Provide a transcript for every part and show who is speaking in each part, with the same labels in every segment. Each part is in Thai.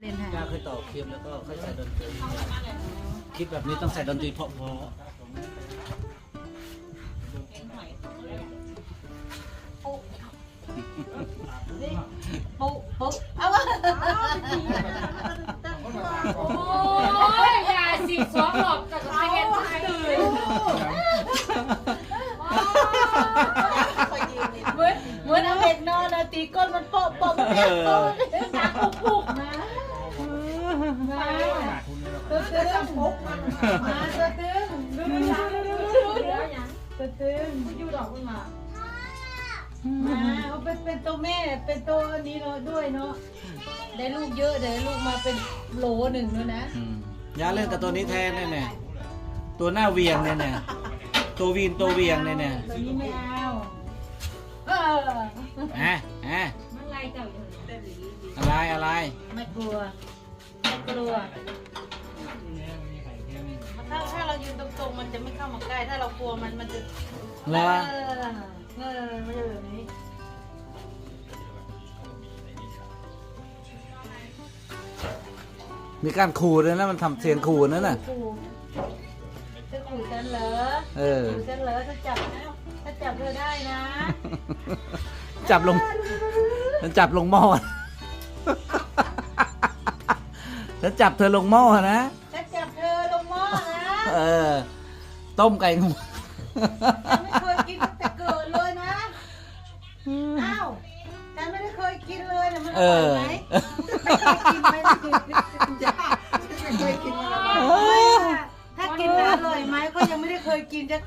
Speaker 1: เล่นให้
Speaker 2: ย่าเคยต่อเค็มแล้วก็ค่อยใส่ดนตรีคิดแบบนี้ต้องใส่ดนตรีเพราะ
Speaker 1: ปุ๊ปุ๊เอาวะ
Speaker 3: โอ้ยอย่าสิสวมหลอกจากกระเทียมไทยเลย
Speaker 1: เหมือนเหมือนเอาเด็กนอนตีก้นมันโป๊ะโป๊ะโป๊ะ อยู่ดอกคุณมามาเอาเป็นเป็นตัวแม่เป็นตัวนี้เนาะด้วยเนาะได้ลูกเยอะเดี๋ยวลูกมาเป็นโหลหนึ่งแล้วนะ
Speaker 2: อืมย่าเล่นกับตัวนี้แทนแน่แน่ตัวหน้าเวียงแน่แน่ตัววีนตัวเวียงแน่แน่
Speaker 1: ตัวนี้ไม่เอาเออ
Speaker 2: อะอะ
Speaker 3: มันไรเจ้าอยู่
Speaker 2: อะไรอะไร
Speaker 1: ไม่กลัวไม่กลัว ถ้าถ้าเรายืนตรงๆมันจะไม่เข้ามาใกล้ ถ้าเรากลัวมันมันจะ
Speaker 2: แล้ว
Speaker 1: เออเออไม่ใช่แบบนี้
Speaker 2: มีการขู่ด้วยนะมันทำเสียงขู่นั่นน่ะ
Speaker 1: ขู่จะขู่ฉันเหรอ
Speaker 2: เออ
Speaker 1: ขู่ฉันเหรอถ้าจับนะถ้าจับเธอได้นะ
Speaker 2: จับลง ฉันจับลงหม้อ ฉันจับเธอลงหม้อนะ
Speaker 1: เออ
Speaker 2: ต้มไก่งวง
Speaker 1: ฉันไม่เคยกินตั้งแต่เกิดเลยนะ อ้าวฉันไม่ได้เคยกินเลยนะมันอ
Speaker 2: เอ
Speaker 1: ร่อย
Speaker 2: อ
Speaker 1: ไหมไม่เคยกินไหมจ้าไม่เคยกินถ้ากินแล้วอร่อยไหมก็ยังไม่ได้เคยกินจะ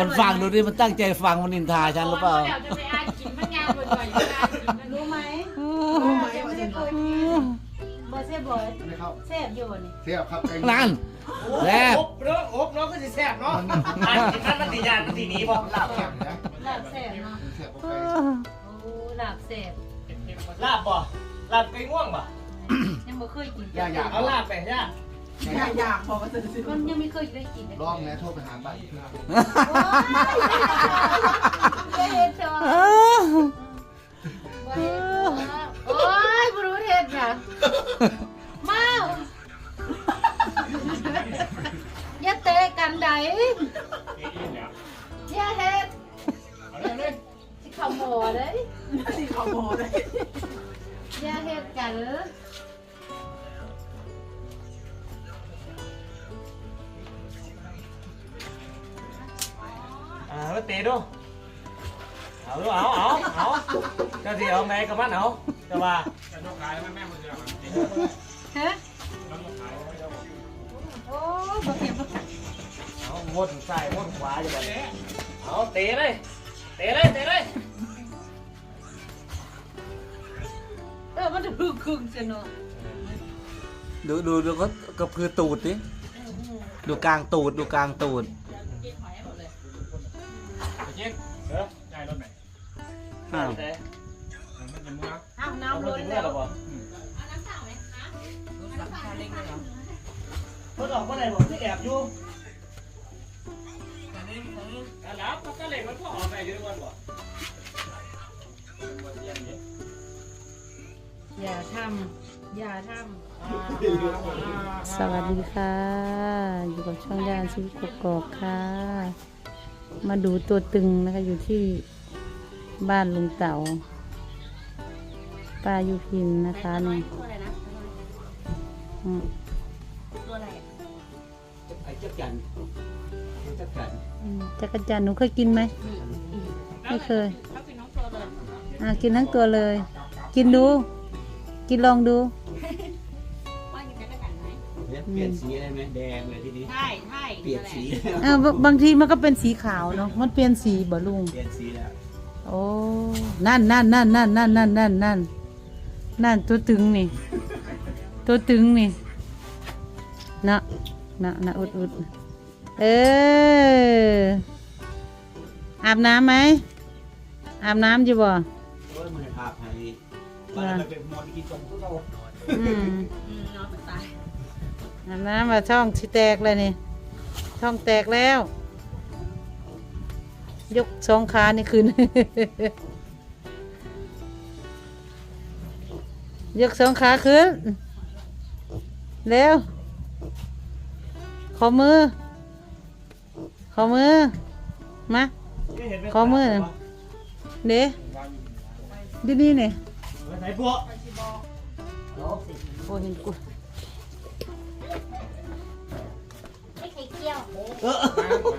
Speaker 2: มันฟังดูดิมันตั้งใจฟังมันนินทาฉันหรือเปล่า
Speaker 3: เดี๋ยวจะไปอ่านกินมันงานบ่อยๆอยู่อ่านกินมัน
Speaker 1: รู้ไหมรู้ไหมยังไม่ได้เคยกิน บอเซ่บอย
Speaker 4: ไม่เข้า
Speaker 1: แซ่บอยู่นี่
Speaker 4: เสียบครับไก่
Speaker 2: นั่นแล้ว
Speaker 5: อบเนาะอบเนาะก็สิแซ่บเนาะอันกินนั่นมันตียานมันตีนี้บ่
Speaker 4: ลาบแข็งนะ
Speaker 1: ลาบแซ่บเนาะ
Speaker 4: เสียบกับไก่
Speaker 1: โอ้ลาบแซ่บ
Speaker 5: ลาบบ่ลาบไก่ง่วงบ่
Speaker 1: ยังไม่เคยกิน
Speaker 4: อย่าอยาก
Speaker 5: เอาลาบไปย่า
Speaker 4: อย่าอยาก
Speaker 1: มันยังไม่เคยได้กินเลย
Speaker 4: ลองนะโทรไปหาบ้านเพื่อน
Speaker 1: โอ้ยเห็นจอโมา อย่าเตะกันไดอย่าเฮ็ดสิเขโมยเลยสิเขโมยเลยอย่าเฮ็ดกัน
Speaker 5: อ่ารู้เตะด้ à nó tê đâu ảo đâu ảo ảo ảo cho gì ông này cầm าเอา เอาเอาเจ้าสิเอาไงกับมันเอาแต่ว่า
Speaker 1: ฮะโอ้ยบ่เห็นบ่
Speaker 5: เอาวนซ้ายวนขวาอยู่แบบเอาเตะเลยเตะเลยเตะเลย
Speaker 1: เออมันจะพึ่งคึงเสียเนาะ
Speaker 2: ดูดูดูก็ก็คือตูดดิดูกลางตูดดูกลางตูด
Speaker 5: เจ๊เออ
Speaker 2: อ้าว
Speaker 5: เตะ
Speaker 1: อ้าว
Speaker 5: เอา
Speaker 1: น้ำ
Speaker 5: ร
Speaker 1: ล้
Speaker 5: ถ
Speaker 1: น
Speaker 5: ถึง
Speaker 1: แล้
Speaker 5: เมื่อ
Speaker 1: ว
Speaker 5: หรอบ่รถออกเมื่อไหร่ผมที่แอบอยู่แล้วพักก็เหล็กมันก็ออกไปอยู่ด้วยกันบ่
Speaker 1: อย่าทำอย่าท
Speaker 6: สวัสดีค่ะ อยู่กับช่องยานชีวิตกกอกค่ะ มาดูตัวตึงนะคะอยู่ที่บ้านลุงเต๋า ป้ายุพินนะคะนี่อืม
Speaker 2: ไอ้เจ้าจันเจ้าจัน
Speaker 6: อืมจักรจันทร์หนูเคยกินไหมไม่เคยอ่ากินทั้งตัวเลย กินดู กินลองดู
Speaker 2: เปลี่ยนสีได้ไหมแดงเลยทีนี้ำ
Speaker 1: ใช่ใช่
Speaker 2: เปลี่ยนสี
Speaker 6: อ่าบบางทีมันก็เป็นสีขาวเนาะมันเปลี่ยนสีบ่ลุง
Speaker 2: เปลี่ยนสีแล้ว
Speaker 6: โอ้นั่นนั่นนั่นนั่นนั่นนั่นนั่น นั่นนั่นตัวตึงนี่ ตัวตึงนี่นะนะนะอุดอุดเออ อาบน้ำไหม อาบน้ำอยู่บ่
Speaker 2: โอ้ยมันภาพให้บ้านมันเป็นมอนกินสมทุกเรา
Speaker 6: อืมอาบน้ำว่าช่องชิแตกเลยนี่ช่องแตกแล้ว ยกสองขานี่ขึ้น ยกสองขาขึ้น
Speaker 1: เร็ว ขอมือ ขอมือ มา ขอมือเด้ดีดีๆเนี่ย
Speaker 5: ไหนพวก
Speaker 1: โอ้เห็นกู
Speaker 3: ไม่ไข่เจียว
Speaker 5: เออ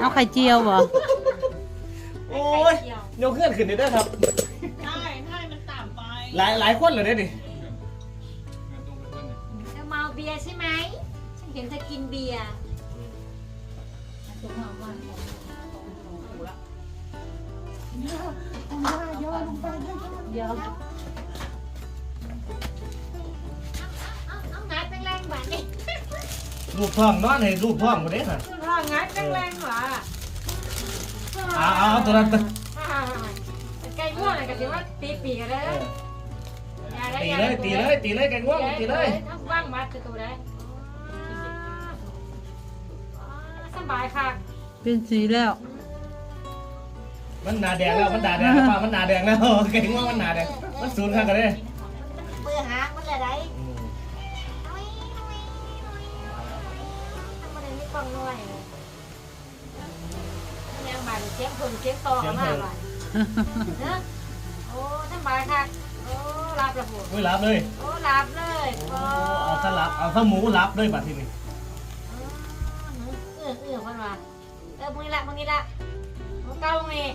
Speaker 1: เอาไข่เจียวบ่
Speaker 5: โอ้ยยกเคลื่อนขึ้นได้ด้วยครับ
Speaker 4: ใช่ใช่มันต่ำไป
Speaker 5: หลายหลายคนเลยได้ดิ
Speaker 3: ฉันเห็นเธอกินเบียร์
Speaker 1: เดี๋ยว
Speaker 3: เอาเอาเอางัดแรงๆแบบนี้
Speaker 5: รูปท้องนอนให้รูปท้องมาเด้น่ะ
Speaker 4: คือว่างัดแรงๆหรอ
Speaker 5: เอาเอาเอาตัวนั้นไป
Speaker 3: ไก่ง่วงเลยก็ถือว่าตีปีกันเลย
Speaker 5: ตีเลยตีเลยตีเลยแกงง่วงตีเลย
Speaker 3: ทั้งว่างมาตัวได้ บายค่ะ
Speaker 1: เป็นสีแล้ว
Speaker 5: มันหนาแดงแล้ว มันหนาแดงแล้วป้ามันหนาแดงแล้วแกงง่วงมันหนาแดง มันสูญข้างกันเลย
Speaker 3: เบื่อหามันเลยได้ทำอะไรไม่ฟังหน่อยยังมาเสียงคนเสียงต่อมากเลยเนอะโอ้สบายค่ะโอ้รับระบบ
Speaker 5: ไม่รับเลย
Speaker 3: โอ้รับเลย
Speaker 5: โอ้เอาถ้ารับ เอาถ้าหมูรับด้วยบัดทีนี้
Speaker 3: ออมึงนี่ละมึงนี่ละมึงเก้ามึงนี่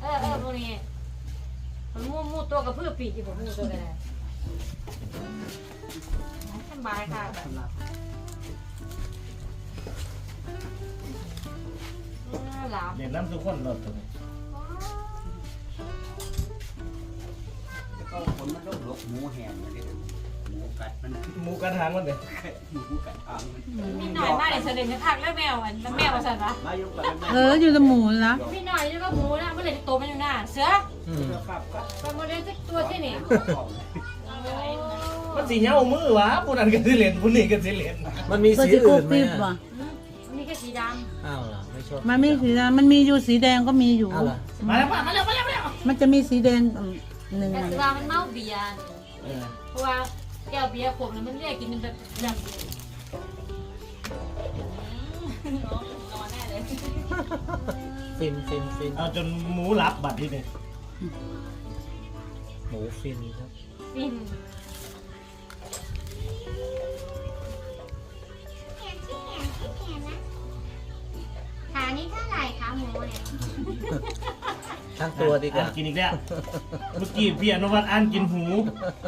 Speaker 3: เออเออมึงนี่มันมูมูตัวกับเพื่อปีกอยู่ผมมูตัวกันเลยสบายค่ะหลับ
Speaker 5: เรียนน้ำทุกคนรถตัวนี้
Speaker 7: ก็ผลมันลดลกหมูแห้งเลย หมูกัดมัน
Speaker 5: หมูกระทางมันเลย
Speaker 7: หมูกัดอ่างมัน
Speaker 3: มีหน่อยมากเลยเสด็จจะทักแล้วแมวอันแล้วแมวมาสั่นปะ
Speaker 7: มายกไปมัน
Speaker 1: เอออยู่ในหมูนะ
Speaker 3: มีหน่อยแล้วก็หมูนะเมื่อไหร่จะโตมันอยู่หน้าเสือ
Speaker 2: อืม
Speaker 7: ครับก็
Speaker 3: ไปโมเดลสักตัวที่นี่
Speaker 5: มันสีเหี่ยวมือวะผู้นั้นก็สิเรียนผู้นี้ก็สิเรียน
Speaker 2: มันมี
Speaker 1: ก็
Speaker 2: สี
Speaker 1: จะก
Speaker 2: อื่
Speaker 1: บ
Speaker 2: นไหม
Speaker 1: ติบ
Speaker 2: อะ
Speaker 1: บ่
Speaker 3: มันมีแค่สีด
Speaker 2: อ้าวเหรอไม่ชอบ
Speaker 1: มันมีสีดำมันมีอยู่สีแดงก็มีอยู่
Speaker 2: อ้าวเหรอ
Speaker 5: มาแล้วมาแล้วมาแล้วมาแล้ว
Speaker 1: มันจะมีสีแดงอืมหนึ่งำ
Speaker 3: แต่
Speaker 1: อัน
Speaker 3: สีว่ามันเมาเบียร์
Speaker 5: เออ
Speaker 3: เพราะว่า แก้วเบียร์ขวดนั้นมันเรียกกินเป็นแบบอย่าง
Speaker 2: ฟินฟินฟิน
Speaker 5: เอาจนหมูรับบัดทีนี้
Speaker 2: หมูฟินครับ
Speaker 3: ฟินขานี้เท่าไหร่คะหมูเนี่ย
Speaker 2: ทั้งตัวดีกว่า
Speaker 5: อ่านกินอีกแล้ว เมื่อกี้พี่อนุวัฒน์อ่านกินหู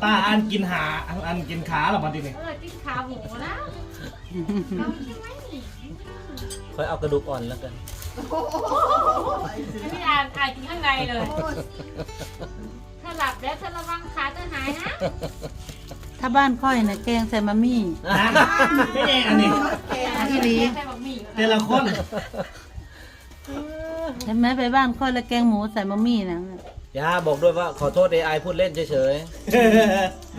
Speaker 5: ป้าอ่านกินหาอ่านกินขาหรอบัดทีนี้
Speaker 3: เออจิ้มขาหมูนะเอาใช่ไหมนี่
Speaker 2: ค่อยเอากระดูกอ่อนแล้วกัน
Speaker 3: ไม่อ่านอ่านกินข้างในเลยเธอหลับแล้วเธอระวังขาเธอหายนะ
Speaker 1: ถ้าบ้านค่อยนะแกงใส่มะมี่
Speaker 5: นะไม่ใช่อันนี้
Speaker 1: อันนี้ดี
Speaker 3: ใส่บะหมี่
Speaker 5: แต่ละคน
Speaker 1: เห็นไหมไปบ้านค่อยแล้วแกงหมูใส่มะมี่นะ
Speaker 2: ย่าบอกด้วยว่าขอโทษ AI พูดเล่นเฉย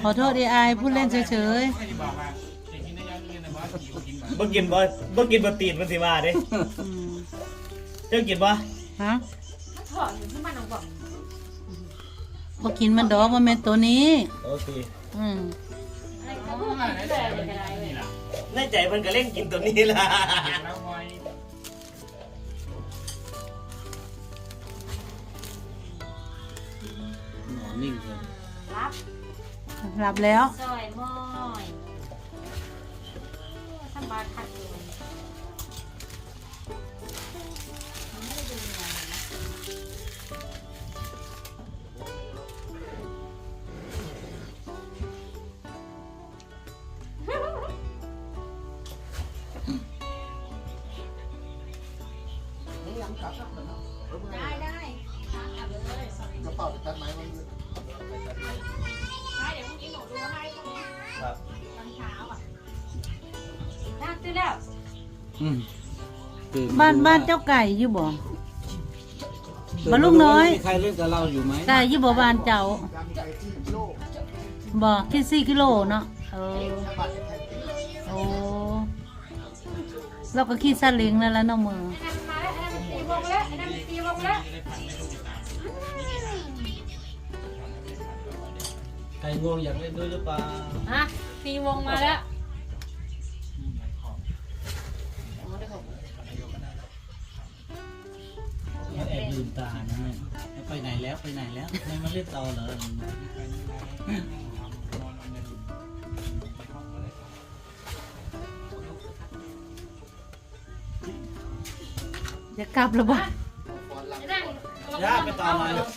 Speaker 1: ขอโทษดีไอพูดเล่นเฉย
Speaker 5: บ่กินบ่บ่กินบ่ตีนมันสิว่าเด้
Speaker 1: ๆอืม
Speaker 5: เจ้ากินบ่
Speaker 1: ฮะ
Speaker 3: มันถอดอยู่ที่มันเอาบอก
Speaker 1: พอกินมันดอกว่าแม่นตัวนี้
Speaker 5: โอเค
Speaker 1: อืม
Speaker 3: อะไรก็พูดมันเลยอะไรก็ได้เลย
Speaker 5: ในใจมันก็เล่นกินตัวนี้ล่ะ
Speaker 2: หนอ นนิ่งเลย
Speaker 3: รับ
Speaker 1: หลับแล้ว
Speaker 3: ซอยมอยสบายขัดเลย แล้ว
Speaker 2: อืมตื่ม
Speaker 1: บ้านบ้านเจ้าไก่อยู่บ่บ้านลูกน้อย
Speaker 2: มีใครเล่นกับเราอยู่ไหม
Speaker 1: ไก่อยู่บ่บ้านเจ้า
Speaker 7: ยำไก่ที่โล
Speaker 1: บ่คิดสี่กิโลเนาะเออ
Speaker 7: น้ำบัตรไทย
Speaker 1: โอ้เราก็ขี่ซาเล้งแล้วล่ะเนาะมือ
Speaker 3: ไอ้นั่นมาแล้วไอ้นั่นมันตีวงแล้วไอ้นั่นมันตีวงแล้ว
Speaker 2: ใครงวงอยากเล่นด้วยหรือเปล่า
Speaker 3: ฮะตีวงมาแล้ว
Speaker 2: ตานะเนี่ยไปไหนแล้วไปไหนแล้วไม่มาเล่นต่อเหรอ
Speaker 1: จะกลับแล้วบ่
Speaker 3: นั่ง
Speaker 2: ย่าไปต่อหน่อย
Speaker 3: เ